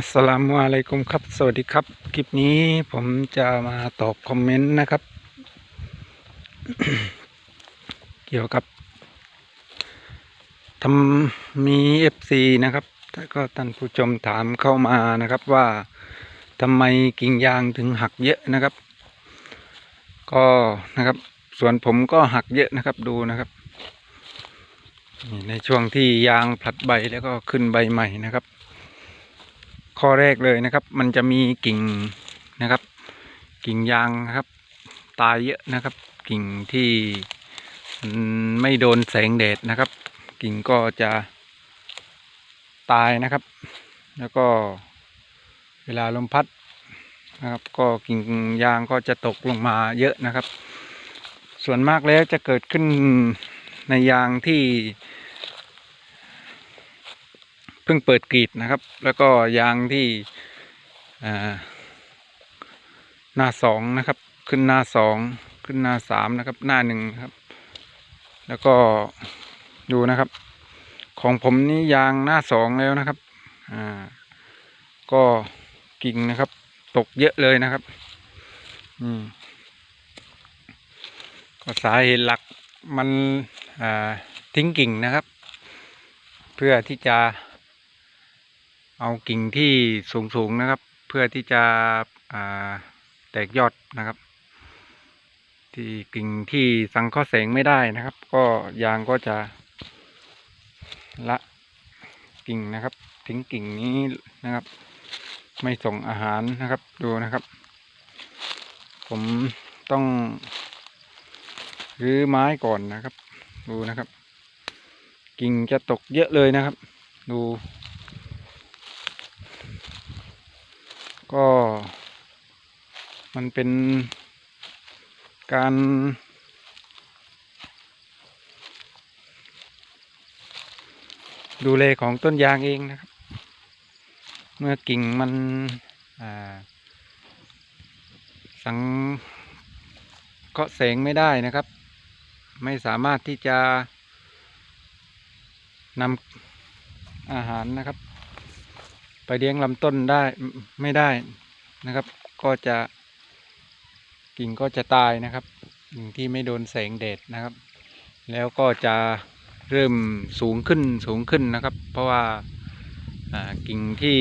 อัสลามุอะลัยกุมครับ สวัสดีครับ คลิปนี้ผมจะมาตอบคอมเมนต์นะครับ เกี่ยวกับทำมีเอฟซีนะครับแล้วก็ท่านผู้ชมถามเข้ามานะครับว่าทำไมกิ่งยางถึงหักเยอะนะครับ ก็นะครับ ส่วนผมก็หักเยอะนะครับดูนะครับ ในช่วงที่ยางผลัดใบแล้วก็ขึ้นใบใหม่นะครับ ข้อแรกเลยนะครับ มันจะมีกิ่งนะครับ กิ่งยางนะครับ ตายเยอะนะครับ กิ่งที่ไม่โดนแสงแดดนะครับ กิ่งก็จะตายนะครับ แล้วก็เวลาลมพัดนะครับ ก็กิ่งยางก็จะตกลงมาเยอะนะครับ ส่วนมากแล้วจะเกิดขึ้นในยางที่ พิ่งเปิดกรีดนะครับ แล้วก็ยางที่หน้าสองนะครับ ขึ้นหน้าสองขึ้นหน้าสามนะครับ หน้าหนึ่งครับ แล้วก็ดูนะครับ ของผมนี่ยางหน้าสองแล้วนะครับอ่าก็กิ่งนะครับ ตกเยอะเลยนะครับอืมก็สาเหตุหลักมันทิ้งกิ่งนะครับ เพื่อที่จะ เอากิ่งที่สูงๆนะครับ เพื่อที่จะแตกยอดนะครับ ที่กิ่งที่สังเคราะห์แสงไม่ได้นะครับ ก็ยางก็จะละกิ่งนะครับ ทิ้งกิ่งนี้นะครับ ไม่ส่งอาหารนะครับดูนะครับ ผมต้องรื้อไม้ก่อนนะครับ ดูนะครับ กิ่งจะตกเยอะเลยนะครับ ดู ก็ มันเป็นการดูแลของต้นยางเองนะครับ เมื่อกิ่งมันสังเคราะห์แสงไม่ได้นะครับ ไม่สามารถที่จะนำอาหารนะครับ ไปเลี้ยงลำต้นได้ไม่ได้นะครับ ก็จะกิ่งก็จะตายนะครับกิ่งที่ไม่โดนแสงแดดนะครับ แล้วก็จะเริ่มสูงขึ้นสูงขึ้นนะครับ เพราะว่าอ่ากิ่งที่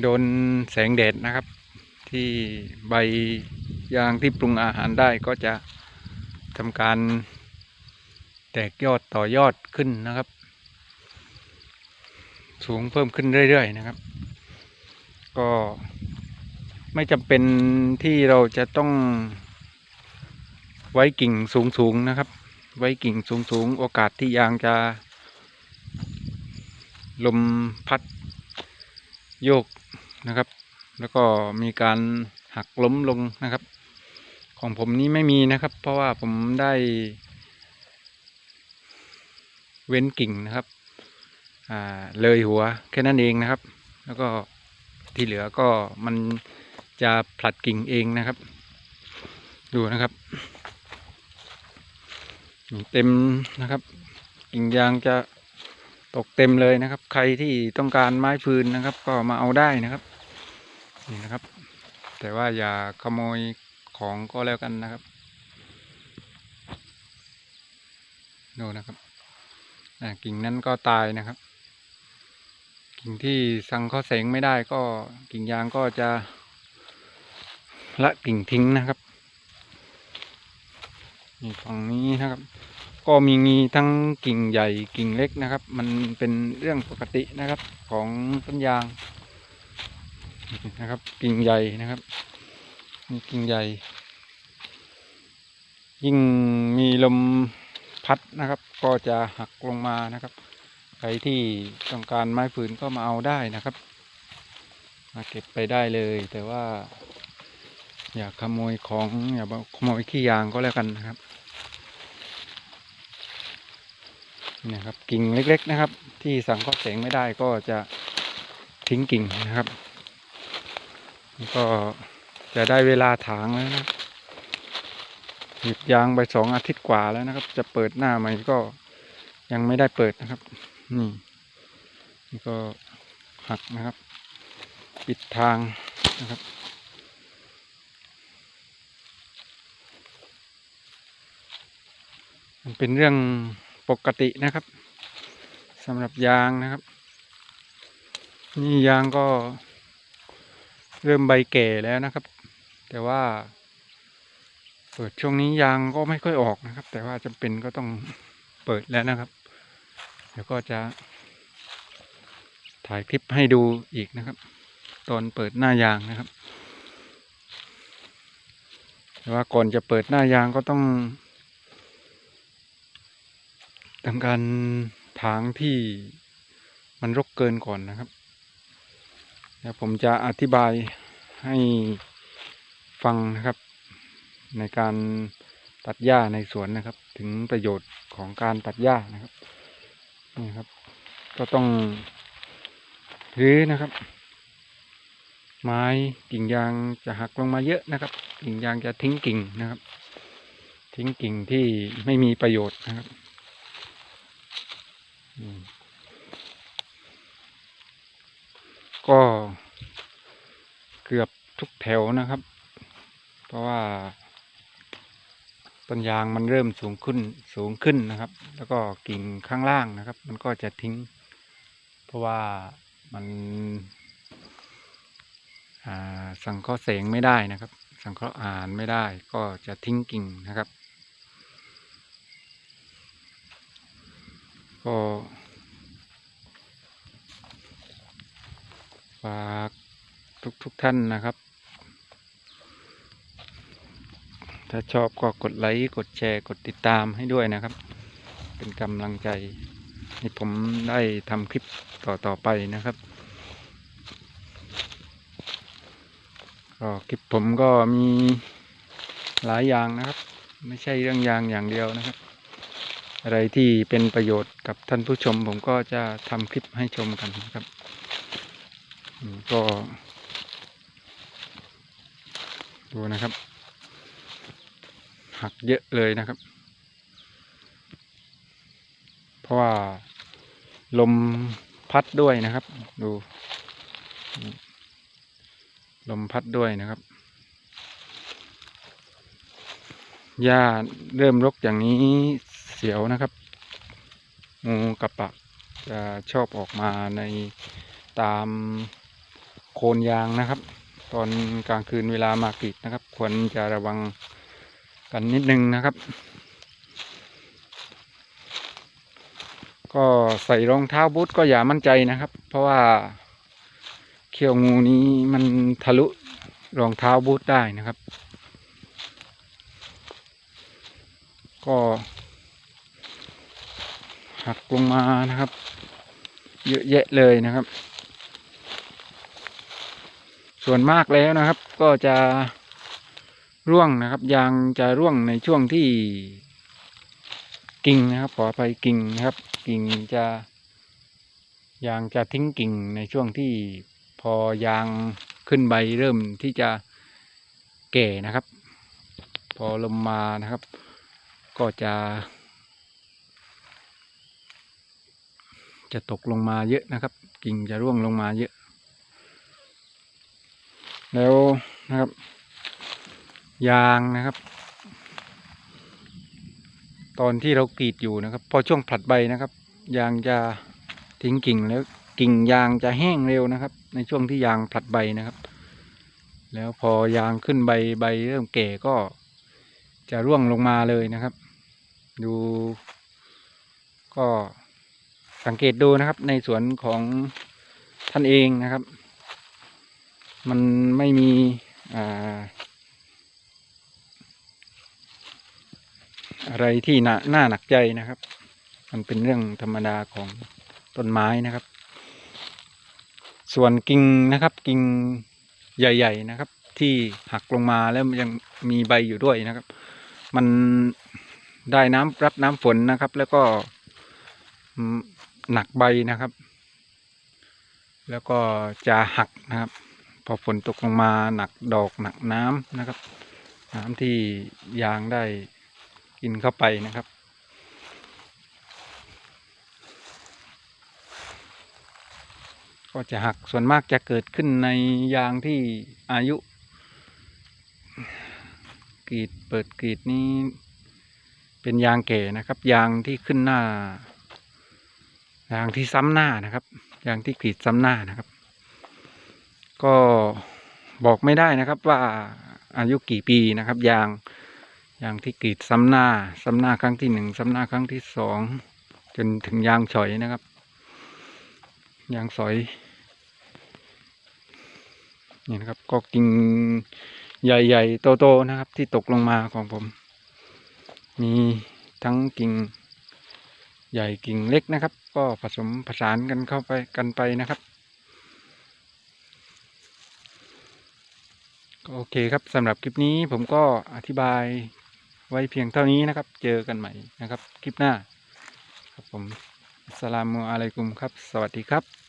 โดนแสงแดดนะครับ ที่ใบยางที่ปรุงอาหารได้ก็จะทำการแตกยอดต่อยอดขึ้นนะครับ สูงเพิ่มขึ้นเรื่อยๆนะครับ ก็ไม่จำเป็นที่เราจะต้องไว้กิ่งสูงๆนะครับ ไว้กิ่งสูงๆ โอกาสที่ยางจะ ลมพัดโยกนะครับ แล้วก็มีการหักล้มลงนะครับ ของผมนี้ไม่มีนะครับ เพราะว่าผมได้ เว้นกิ่งนะครับ เลยหัวแค่นั้นเองนะครับ แล้วก็ที่เหลือก็มันจะผลัดกิ่งเองนะครับ ดูนะครับเต็มนะครับ กิ่งยางจะตกเต็มเลยนะครับ ใครที่ต้องการไม้ฟืนนะครับ ก็มาเอาได้นะครับนี่นะครับ แต่ว่าอย่าขโมยของก็แล้วกันนะครับดูนะครับกิ่งนั้นก็ตายนะครับ กิ่งที่สังเคราะห์แสงไม่ได้ก็กิ่งยางก็จะละกิ่งทิ้งนะครับนี่ฝั่งนี้นะครับ ก็มีมีทั้งกิ่งใหญ่กิ่งเล็กนะครับ มันเป็นเรื่องปกตินะครับของต้นยางนะครับ กิ่งใหญ่นะครับมีกิ่งใหญ่ ยิ่งมีลมพัดนะครับ ก็จะหักลงมานะครับ รที่ต้องการไม้ฟืนก็มาเอาได้นะครับ มาเก็บไปได้เลย แต่ว่า อย่าขโมยของอย่าขโมยขี้ยางก็แล้วกันนะครับนี่ครับกิ่งเล็ก ๆนะครับ ที่สังเคราะห์แสงไม่ได้ก็จะทิ้งกิ่งนะครับ ก็จะได้เวลาถางแล้วนะหยุดยางไปสองอาทิตย์กว่าแล้วนะครับ จะเปิดหน้าใหม่ก็ยังไม่ได้เปิดนะครับ นี่นี่ก็หักนะครับ ปิดทางนะครับ มันเป็นเรื่องปกตินะครับสำหรับยางนะครับ นี่ยางก็เริ่มใบแก่แล้วนะครับ แต่ว่า เปิดช่วงนี้ยางก็ไม่ค่อยออกนะครับ แต่ว่าจำเป็นก็ต้องเปิดแล้วนะครับ เดี๋ยวก็จะถ่ายคลิปให้ดูอีกนะครับ ตอนเปิดหน้ายางนะครับ แต่ว่าก่อนจะเปิดหน้ายางก็ต้องทำการถางที่มันรกเกินก่อนนะครับเดี๋ยวผมจะอธิบายให้ฟังนะครับ ในการตัดหญ้าในสวนนะครับ ถึงประโยชน์ของการตัดหญ้านะครับ นี่ครับ ก็ต้องรื้อนะครับ ไม้กิ่งยางจะหักลงมาเยอะนะครับ กิ่งยางจะทิ้งกิ่งนะครับ ทิ้งกิ่งที่ไม่มีประโยชน์นะครับก็เกือบทุกแถวนะครับ เพราะว่า ต้นยางมันเริ่มสูงขึ้นสูงขึ้นนะครับ แล้วก็กิ่งข้างล่างนะครับ มันก็จะทิ้ง เพราะว่ามันสังเคราะห์แสงไม่ได้นะครับ สังเคราะห์อาหารไม่ได้ก็จะทิ้งกิ่งนะครับ ก็ฝากทุกทุกท่านนะครับ ถ้าชอบก็กดไลค์กดแชร์กดติดตามให้ด้วยนะครับ เป็นกำลังใจให้ผมได้ทำคลิปต่อต่อๆไปนะครับก็คลิปผมก็มีหลายอย่างนะครับ ไม่ใช่เรื่องยางอย่างเดียวนะครับ อะไรที่เป็นประโยชน์กับท่านผู้ชม ผมก็จะทำคลิปให้ชมกันนะครับก็ดูนะครับ หักเยอะเลยนะครับ เพราะว่าลมพัดด้วยนะครับ ดู ลมพัดด้วยนะครับหญ้าเริ่มรกอย่างนี้เสียวนะครับงูกระปะจะชอบออกมาในตามโคนยางนะครับ ตอนกลางคืนเวลามากรีดนะครับ ควรจะระวัง กันนิดนึงนะครับ ก็ใส่รองเท้าบูทก็อย่ามั่นใจนะครับ เพราะว่าเขี้ยวงูนี้มันทะลุรองเท้าบูทได้นะครับ ก็หักลงมานะครับ เยอะแยะเลยนะครับ ส่วนมากแล้วนะครับ ก็จะ ร่วงนะครับ ยางจะร่วงในช่วงที่กิ่งนะครับ ขออภัยกิ่งนะครับ กิ่งจะยางจะทิ้งกิ่งในช่วงที่พอยางขึ้นใบเริ่มที่จะแก่นะครับ พอลมมานะครับ ก็จะ จะตกลงมาเยอะนะครับ กิ่งจะร่วงลงมาเยอะ แล้วนะครับ ยางนะครับ ตอนที่เรากรีดอยู่นะครับ พอช่วงผลัดใบนะครับ ยางจะทิ้งกิ่งแล้วกิ่งยางจะแห้งเร็วนะครับ ในช่วงที่ยางผลัดใบนะครับ แล้วพอยางขึ้นใบใบเริ่มแก่ก็จะร่วงลงมาเลยนะครับ ดู ก็สังเกตดูนะครับ ในสวนของท่านเองนะครับ มันไม่มีอ่า อะไรที่น่าน่าหนักใจนะครับ มันเป็นเรื่องธรรมดาของต้นไม้นะครับ ส่วนกิ่งนะครับ กิ่งใหญ่ ๆนะครับ ที่หักลงมาแล้วยังมีใบอยู่ด้วยนะครับ มันได้น้ำรับน้ำฝนนะครับ แล้วก็หนักใบนะครับ แล้วก็จะหักนะครับ พอฝนตกลงมาหนักดอกหนักน้ำนะครับ น้ำที่ยางได้ กินเข้าไปนะครับ ก็จะหักส่วนมากจะเกิดขึ้นในยางที่อายุกรีดเปิดกรีดนี้เป็นยางแก่นะครับ ยางที่ขึ้นหน้า ยางที่ซ้ำหน้านะครับ ยางที่กรีดซ้ำหน้านะครับ ก็บอกไม่ได้นะครับว่าอายุกี่ปีนะครับ ยาง ยางที่กรีดซ้ำหน้าซ้ำหน้าครั้งที่หนึ่งซ้ำหน้าครั้งที่สองจนถึงยางฉอยนะครับ ยางสอยนี่นะครับก็กิ่งใหญ่ๆโตๆนะครับ ที่ตกลงมาของผม มีทั้งกิ่งใหญ่กิ่งเล็กนะครับ ก็ผสมผสานกันเข้าไปกันไปนะครับโอเคครับสำหรับคลิปนี้ผมก็อธิบาย ไว้เพียงเท่านี้นะครับ เจอกันใหม่นะครับ คลิปหน้า ครับผมสสลามุอะลัยกุมครับ สวัสดีครับ